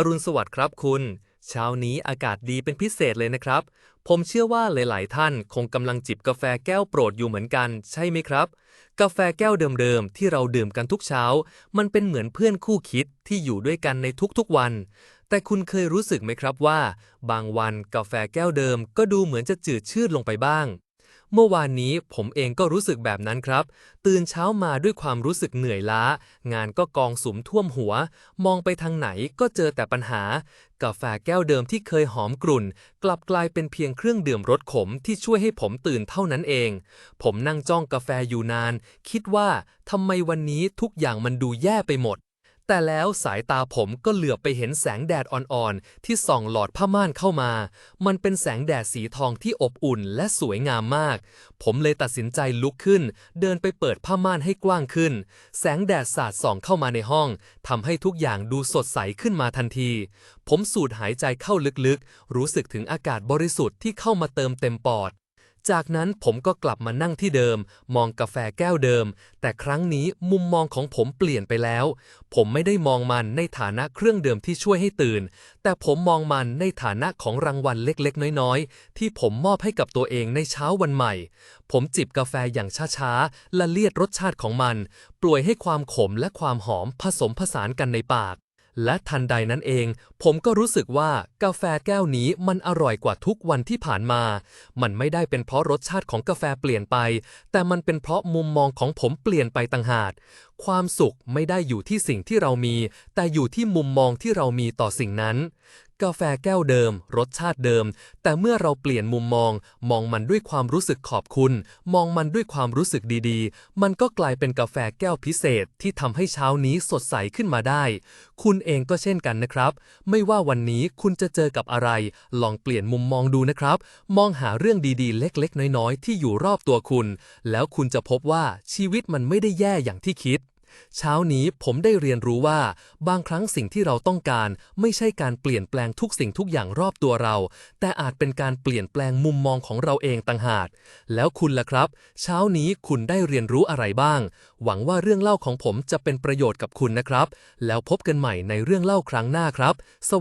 อรุณสวัสดิ์ครับคุณ เช้านี้อากาศดีเป็นพิเศษเลยนะครับ ผมเชื่อว่าหลาย ๆ ท่านคงกำลังจิบกาแฟแก้วโปรดอยู่เหมือนกัน ใช่ไหมครับ กาแฟแก้วเดิม ๆ ที่เราดื่มกันทุกเช้า มันเป็นเหมือนเพื่อนคู่คิดที่อยู่ด้วยกันในทุก ๆ วัน แต่คุณเคยรู้สึกไหมครับว่า บางวันกาแฟแก้วเดิมก็ดูเหมือนจะจืดชืดลงไปบ้าง เมื่อวานนี้ผมเองก็รู้สึกแบบนั้นครับ ตื่นเช้ามาด้วยความรู้สึกเหนื่อยล้า งานก็กองสุมท่วมหัว มองไปทางไหนก็เจอแต่ปัญหา กาแฟแก้วเดิมที่เคยหอมกรุ่น กลับกลายเป็นเพียงเครื่องดื่มรสขมที่ช่วยให้ผมตื่นเท่านั้นเอง ผมนั่งจ้องกาแฟอยู่นาน คิดว่าทำไมวันนี้ทุกอย่างมันดูแย่ไปหมด แต่แล้วสายตาผมก็เหลือบไปเห็นแสงแดดอ่อนๆ ที่ส่องหลอดผ้าม่านเข้ามา มันเป็นแสงแดดสีทองที่อบอุ่นและสวยงามมาก ผมเลยตัดสินใจลุกขึ้น เดินไปเปิดผ้าม่านให้กว้างขึ้น แสงแดดสาดส่องเข้ามาในห้องทำให้ทุกอย่างดูสดใสขึ้นมาทันที ผมสูดหายใจเข้าลึกๆ รู้สึกถึงอากาศบริสุทธิ์ที่เข้ามาเติมเต็มปอด จากนั้นผมก็กลับมานั่งที่เดิม มองกาแฟแก้วเดิม แต่ครั้งนี้มุมมองของผมเปลี่ยนไปแล้ว ผมไม่ได้มองมันในฐานะเครื่องเดื่มที่ช่วยให้ตื่น แต่ผมมองมันในฐานะของรางวัลเล็กๆ น้อยๆ ที่ผมมอบให้กับตัวเองในเช้าวันใหม่ ผมจิบกาแฟอย่างช้าๆ ละเลียดรสชาติของมัน ปล่อยให้ความขมและความหอมผสมผสานกันในปาก และทันใดนั้นเอง ผมก็รู้สึกว่ากาแฟแก้วนี้มันอร่อยกว่าทุกวันที่ผ่านมา มันไม่ได้เป็นเพราะรสชาติของกาแฟเปลี่ยนไป แต่มันเป็นเพราะมุมมองของผมเปลี่ยนไปต่างหากความสุขไม่ได้อยู่ที่สิ่งที่เรามี แต่อยู่ที่มุมมองที่เรามีต่อสิ่งนั้น กาแฟแก้วเดิม รสชาติเดิม แต่เมื่อเราเปลี่ยนมุมมอง มองมันด้วยความรู้สึกขอบคุณ มองมันด้วยความรู้สึกดีๆ มันก็กลายเป็นกาแฟแก้วพิเศษที่ทำให้เช้านี้สดใสขึ้นมาได้ คุณเองก็เช่นกันนะครับ ไม่ว่าวันนี้คุณจะเจอกับอะไร ลองเปลี่ยนมุมมองดูนะครับ มองหาเรื่องดีๆ เล็กๆ น้อยๆ ที่อยู่รอบตัวคุณ แล้วคุณจะพบว่าชีวิตมันไม่ได้แย่อย่างที่คิด เช้านี้ผมได้เรียนรู้ว่า บางครั้งสิ่งที่เราต้องการ ไม่ใช่การเปลี่ยนแปลงทุกสิ่งทุกอย่างรอบตัวเรา แต่อาจเป็นการเปลี่ยนแปลงมุมมองของเราเองต่างหาก แล้วคุณล่ะครับ เช้านี้คุณได้เรียนรู้อะไรบ้าง หวังว่าเรื่องเล่าของผมจะเป็นประโยชน์กับคุณนะครับ แล้วพบกันใหม่ในเรื่องเล่าครั้งหน้าครับสวัส